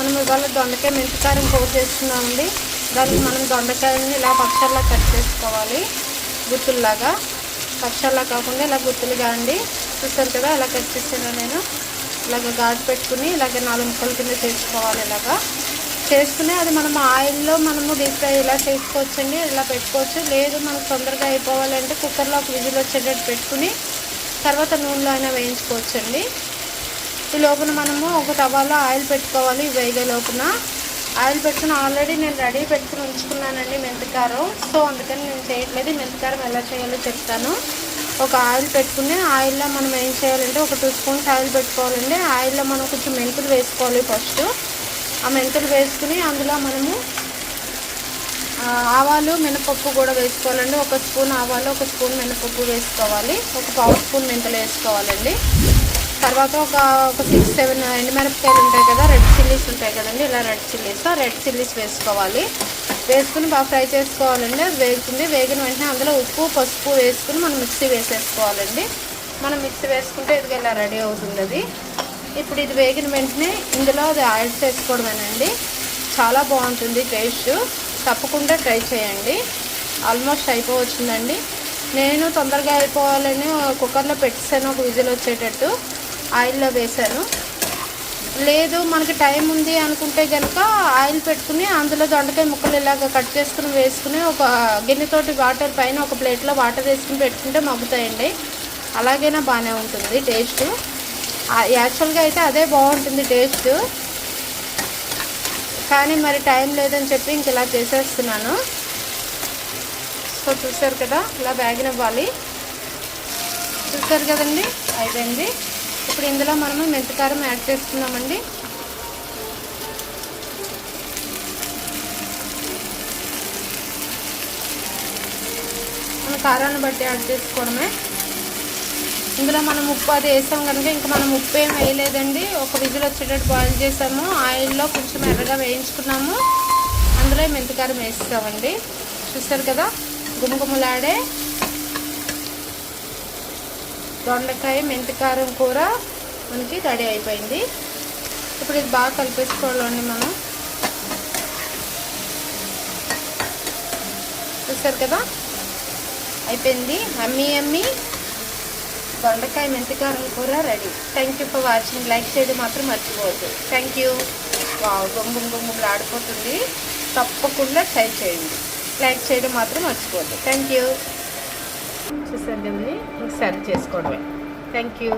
మనం ఇవాళ దొండకాయ మెంతికారం కూర చేస్తున్నామండి. దానికి మనం దొండకాయని ఇలా పక్షాల్లా కట్ చేసుకోవాలి. గుత్తుల్లాగా. పక్షాల్లా కాకుండా ఇలా గుత్తులుగా అండి. చూస్తారు కదా ఇలా కట్ చేసాను నేను. ఇలాగ గాజు పెట్టుకుని ఇలాగ నాలుగు ముక్కల కింద చేసుకోవాలి ఇలాగా. చేసుకుని అది మనం ఆయిల్లో మనము డీప్ ఫ్రై ఇలా చేసుకోవచ్చండి. ఇలా పెట్టుకోవచ్చు. లేదు మనకు తొందరగా అయిపోవాలంటే కుక్కర్లో ఒక విజిల్ వచ్చేటట్టు పెట్టుకుని తర్వాత నూనెలో అయినా వేయించుకోవచ్చండి. ఈ లోపల మనము ఒక తవాలో ఆయిల్ పెట్టుకోవాలి వేగే లోపల ఆయిల్ పెట్టుకుని ఆల్రెడీ నేను రెడీ పెట్టుకుని ఉంచుకున్నానండి మెంతికారం. సో అందుకని నేను చేయట్లేదు. మెంతికారం ఎలా చేయాలో చెప్తాను. ఒక ఆయిల్ పెట్టుకుని ఆయిల్లో మనం ఏం చేయాలంటే ఒక టూ స్పూన్స్ ఆయిల్ పెట్టుకోవాలండి. ఆయిల్లో మనం కొంచెం మెంతులు వేసుకోవాలి ఫస్ట్. ఆ మెంతులు వేసుకుని అందులో మనము ఆవాలు మినపప్పు కూడా వేసుకోవాలండి. ఒక స్పూన్ ఆవాలు ఒక స్పూన్ మినపప్పు వేసుకోవాలి. ఒక పావు స్పూన్ మెంతులు వేసుకోవాలండి. తర్వాత ఒక ఒక సిక్స్ సెవెన్ ఎండుమిరపకాయలు ఉంటాయి కదా రెడ్ చిల్లీస్ ఉంటాయి కదండి ఇలా రెడ్ చిల్లీస్ ఆ రెడ్ చిల్లీస్ వేసుకోవాలి. వేసుకుని బాగా ఫ్రై చేసుకోవాలండి. అది వేగుతుంది. వేగిన వెంటనే అందులో ఉప్పు పసుపు వేసుకుని మనం మిక్సీ వేసేసుకోవాలండి. మనం మిక్సీ వేసుకుంటే ఇది ఇలా రెడీ అవుతుంది అది. ఇప్పుడు ఇది వేగిన వెంటనే ఇందులో అది యాడ్ చేసుకోవడమేనండి. చాలా బాగుంటుంది టేస్ట్ తప్పకుండా ట్రై చేయండి. ఆల్మోస్ట్ అయిపోవచ్చిందండి. నేను తొందరగా అయిపోవాలని కుక్కర్లో పెట్టేసాను ఒక విజిల్ వచ్చేటట్టు. ఆయిల్లో వేశాను లేదు మనకి టైం ఉంది అనుకుంటే కనుక ఆయిల్ పెట్టుకుని అందులో దొండకాయ ముక్కలు ఇలాగ కట్ చేసుకుని వేసుకుని ఒక గిన్నెతోటి వాటర్ పైన ఒక ప్లేట్లో వాటర్ వేసుకుని పెట్టుకుంటే మగ్గుతాయండి. అలాగైనా బాగానే ఉంటుంది టేస్ట్. యాక్చువల్గా అయితే అదే బాగుంటుంది టేస్ట్. కానీ మరి టైం లేదని చెప్పి ఇంక ఇలా చేసేస్తున్నాను. సో చూసారు కదా ఇలా వేగనివ్వాలి చూసారు కదండి? అయిపోయింది. ఇప్పుడు ఇందులో మనము మెంతికారం యాడ్ చేసుకున్నామండి మన కారాన్ని బట్టి యాడ్ చేసుకోవడమే. ఇందులో మనం ఉప్పు అది వేసాం కనుక ఇంకా మనం ఉప్పు ఏం వేయలేదండి. ఒక విజిల్ వచ్చేటట్టు బాయిల్ చేసాము. ఆయిల్లో కొంచెం ఎర్రగా వేయించుకున్నాము. అందులో మెంతికారం వేస్తామండి. చూస్తారు కదా? గుమగుమలాడే దొండకాయ మెంతికారం కూర మనకి రెడీ అయిపోయింది. ఇప్పుడు ఇది బాగా కలిపేసుకోవాలండి మనం. చూస్తారు కదా? అయిపోయింది. అమ్మి అమ్మి. దొండకాయ మెంతికారం కూర ready. Thank you for watching like చేయడం మాత్రం మర్చిపోవద్దు. థ్యాంక్ యూ వావ్ గొంగుం గొంగులు ఆడిపోతుంది. తప్పకుండా ట్రై చేయండి. లైక్ చేయడం మాత్రం మర్చిపోవద్దు. థ్యాంక్ యూ చూసారు కదండి సర్వ్ చేసుకోవడమే. Thank you